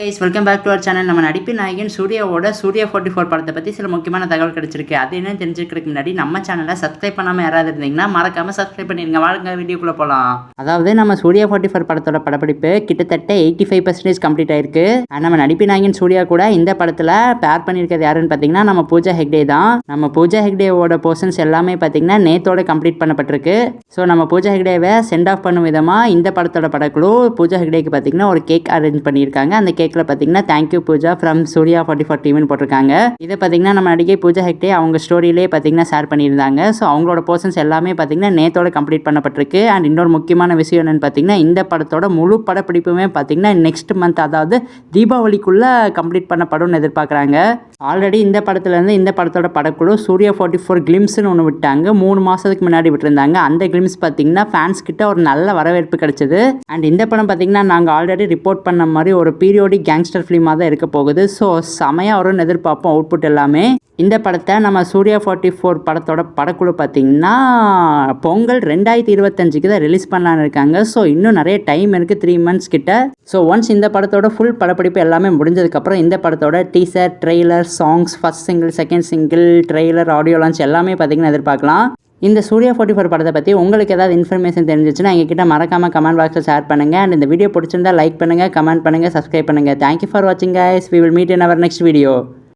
Guys welcome back to our channel நம்ம நடிப்பு நாயகன் சூர்யாவோட சூர்யா ஃபார்ட்டி ஃபோர் படத்தை பற்றி சில முக்கியமான தகவல் கிடைச்சிருக்கு. அது என்ன தெரிஞ்சுக்கிறதுக்கு முன்னாடி நம்ம சேனலை சப்ஸ்கிரைப் பண்ணாமல் யாராவது இருந்தீங்கன்னா மறக்காம சப்ஸ்கிரைப் பண்ணிருங்க. வாங்க வீடியோக்குள்ளே போகலாம் அதாவது நம்ம சூர்யா ஃபார்ட்டி ஃபோர் படத்தோட படப்பிடிப்பு கிட்டத்தட்ட எயிட்டி ஃபைவ் பர்சன்டேஜ் கம்ப்ளீட் ஆயிருக்கு நம்ம நடிப்பு நாயகன் சூர்யா கூட இந்த படத்தில் பேர் பண்ணியிருக்கிறது யாருன்னு பார்த்தீங்கன்னா நம்ம பூஜா ஹெக்டே தான். நம்ம பூஜா ஹெக்டேவோட போர்ஷன்ஸ் எல்லாமே பார்த்தீங்கன்னா நேத்தோட கம்ப்ளீட் பண்ணப்பட்டிருக்கு. ஸோ நம்ம பூஜா ஹெக்டேவை சென்ட் ஆஃப் பண்ணும் விதமாக இந்த படத்தோட படக்குழு பூஜா ஹெக்டேக்கு பார்த்தீங்கன்னா ஒரு கேக் அரேஞ்ச் பண்ணியிருக்காங்க. அந்த கேக்கில் பார்த்தீங்கன்னா thank you Pooja from Suriya forty four டிவின்னு போட்டிருக்காங்க. இதை பார்த்தீங்கன்னா நம்ம நடிகை பூஜா ஹெக்டே அவங்க ஸ்டோரியிலே பார்த்தீங்கன்னா ஷேர் பண்ணியிருந்தாங்க. ஸோ அவங்களோட போர்ஷன்ஸ் எல்லாமே பார்த்தீங்கன்னா நேத்தோட கம்ப்ளீட் பண்ணப்பட்டிருக்கு. அண்ட் இன்னொரு முக்கியமான விஷயம் என்னென்னு பார்த்தீங்கன்னா இந்த படத்தோட முழு படப்பிடிப்புமே பார்த்தீங்கன்னா நெக்ஸ்ட் மந்த் அதாவது தீபாவளிக்குள்ளே கம்ப்ளீட் பண்ணப்படும்னு எதிர்பார்க்குறாங்க. ஆல்ரெடி இந்த படத்துலேருந்து இந்த படத்தோட படக்குழு சூர்யா ஃபார்ட்டி ஃபோர் கிளிம்ஸ்னு ஒன்று விட்டாங்க. மூணு மாதத்துக்கு முன்னாடி விட்டுருந்தாங்க. அந்த கிளிம்ஸ் பார்த்தீங்கன்னா ஃபேன்ஸ் கிட்ட ஒரு நல்ல வரவேற்பு கிடைச்சது. அண்ட் இந்த படம் பார்த்தீங்கன்னா நாங்கள் ஆல்ரெடி ரிப்போர்ட் பண்ண மாதிரி ஒரு பீரியட் பீரியோடிக் கேங்ஸ்டர் ஃபிலிமாக தான் இருக்க போகுது. ஸோ செமையாக வரும்னு எதிர்பார்ப்போம் அவுட்புட் எல்லாமே. இந்த படத்தை நம்ம சூர்யா ஃபார்ட்டி ஃபோர் படத்தோட படக்குழு பார்த்தீங்கன்னா பொங்கல் ரெண்டாயிரத்தி இருபத்தஞ்சுக்கு தான் ரிலீஸ் பண்ணலான்னு இருக்காங்க. ஸோ இன்னும் நிறைய டைம் இருக்குது த்ரீ மந்த்ஸ் கிட்ட. ஸோ ஒன்ஸ் இந்த படத்தோட ஃபுல் படப்பிடிப்பு எல்லாமே முடிஞ்சதுக்கப்புறம் இந்த படத்தோட teaser trailer songs first single second single trailer audio launch எல்லாமே பார்த்தீங்கன்னா எதிர்பார்க்கலாம். இந்த சூர்யா ஃபோர்ட்டி ஃபோர் படத்தை பற்றி உங்களுக்கு ஏதாவது இன்ஃபர்மேஷன் தெரிஞ்சிச்சுன்னா எங்ககிட்ட மறக்காமல் கமெண்ட் பாக்ஸில் ஷேர் பண்ணுங்கள் அண்ட் இந்த வீடியோ பிடிச்சிருந்தா லைக் பண்ணுங்கள் கமெண்ட் பண்ணுங்கள் சப்ஸ்கிரைப் பண்ணுங்கள் தேங்க்யூ ஃபார் வாட்சிங் guys we will meet in our next video